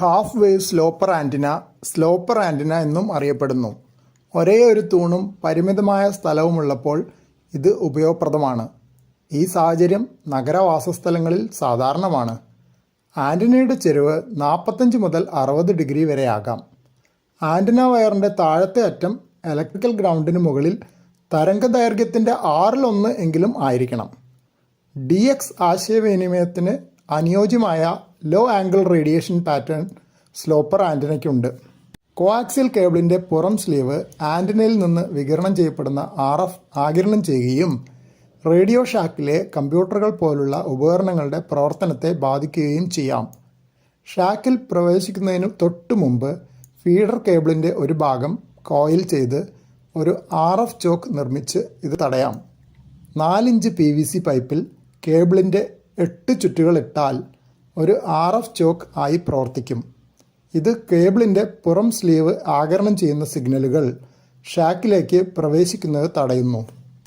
Half wave sloper antenna sloper antenna എന്നും അറിയപ്പെടുന്നു. ഒരേ ഒരു തൂണും പരിമിതമായ സ്ഥലവുമുള്ളപ്പോൾ ഇത് ഉപയോഗപ്രദമാണ്. ഈ സാഹചര്യം നഗരവാസസ്ഥലങ്ങളിൽ സാധാരണമാണ്. ആന്റിനയുടെ ചെരുവ് നാൽപ്പത്തഞ്ച് മുതൽ അറുപത് ഡിഗ്രി വരെയാകാം. ആന്റിന വയറിന്റെ താഴത്തെ അറ്റം ഇലക്ട്രിക്കൽ ഗ്രൗണ്ടിന് മുകളിൽ തരംഗദൈർഘ്യത്തിന്റെ ആറിലൊന്ന് എങ്കിലും ആയിരിക്കണം. ഡി എക്സ് ആശയവിനിമയത്തിന് അനുയോജ്യമായ low angle radiation pattern sloper ആന്റനയ്ക്കുണ്ട് coaxial കേബിളിന്റെ പുറം സ്ലീവ് ആന്റനയിൽ നിന്ന് വികിരണം ചെയ്യപ്പെടുന്ന ആർ എഫ് ആകിരണം ചെയ്യുകയും റേഡിയോ ഷാക്കിലെ കമ്പ്യൂട്ടറുകൾ പോലുള്ള ഉപകരണങ്ങളുടെ പ്രവർത്തനത്തെ ബാധിക്കുകയും ചെയ്യാം. ഷാക്കിൽ പ്രവേശിക്കുന്നതിന് തൊട്ടു മുമ്പ് ഫീഡർ കേബിളിന്റെ ഒരു ഭാഗം കോയിൽ ചെയ്ത് ഒരു ആർ എഫ് ചോക്ക് നിർമ്മിച്ച് ഇത് തടയാം. നാലിഞ്ച് പി വി സി പൈപ്പിൽ കേബിളിന്റെ എട്ട് ചുറ്റുകൾ ഇട്ടാൽ ഒരു ആർ എഫ് ചോക്ക് ആയി പ്രവർത്തിക്കും. ഇത് കേബിളിന്റെ പുറം സ്ലീവ് ആകരണം ചെയ്യുന്ന സിഗ്നലുകൾ ഷാക്കിലേക്ക് പ്രവേശിക്കുന്നത് തടയുന്നു.